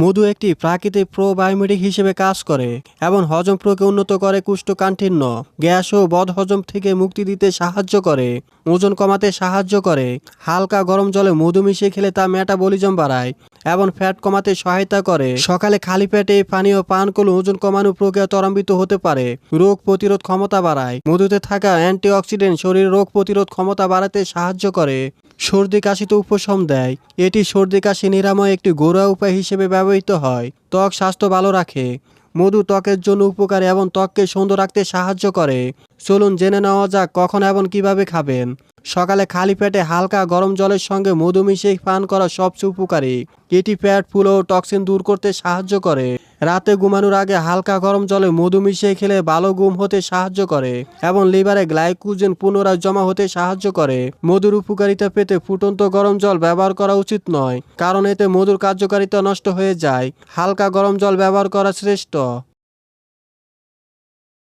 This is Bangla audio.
মধু একটি প্রাকৃতিক প্রোবায়োমেটিক হিসেবে কাজ করে এবং হজম প্রক্রিয়া উন্নত করে কুষ্ঠকাঠিন্য, গ্যাস ও বদহজম থেকে মুক্তি দিতে সাহায্য করে, ওজন কমাতে সাহায্য করে, হালকা গরম জলে মধু মিশিয়ে খেলে তা মেটাবলিজম বাড়ায় এবং ফ্যাট কমাতে সহায়তা করে। সকালে খালি পেটে পানীয় পান করলে ওজন কমানো প্রক্রিয়া ত্বরান্বিত হতে পারে, রোগ প্রতিরোধ ক্ষমতা বাড়ায়। মধুতে থাকা অ্যান্টিঅক্সিডেন্ট শরীরের রোগ প্রতিরোধ ক্ষমতা বাড়াতে সাহায্য করে। সর্দি কাশিতে উপশম দেয়। এটি সর্দি কাশি নিরাময় একটি ঘরোয়া উপায় হিসেবে ব্যবহৃত হয়। ত্বক স্বাস্থ্য ভালো রাখে। মধু ত্বকের জন্য উপকারী এবং ত্বককে সুন্দর রাখতে সাহায্য করে। চলুন জেনে নেওয়া যাক কখন এবং কীভাবে খাবেন। সকালে খালি পেটে হালকা গরম জলের সঙ্গে মধু মিশিয়ে পান করা সবচেয়ে উপকারী। এটি পেট ফুল টক্সিন দূর করতে সাহায্য করে। রাতে ঘুমানোর আগে হালকা গরম জলে মধু মিশিয়ে খেলে ভালো ঘুম হতে সাহায্য করে এবং লিভারে গ্লাইকোজেন পুনরায় জমা হতে সাহায্য করে। মধুর উপকারিতা পেতে ফুটন্ত গরম জল ব্যবহার করা উচিত নয়, কারণ এতে মধুর কার্যকারিতা নষ্ট হয়ে যায়। হালকা গরম জল ব্যবহার করা শ্রেষ্ঠ।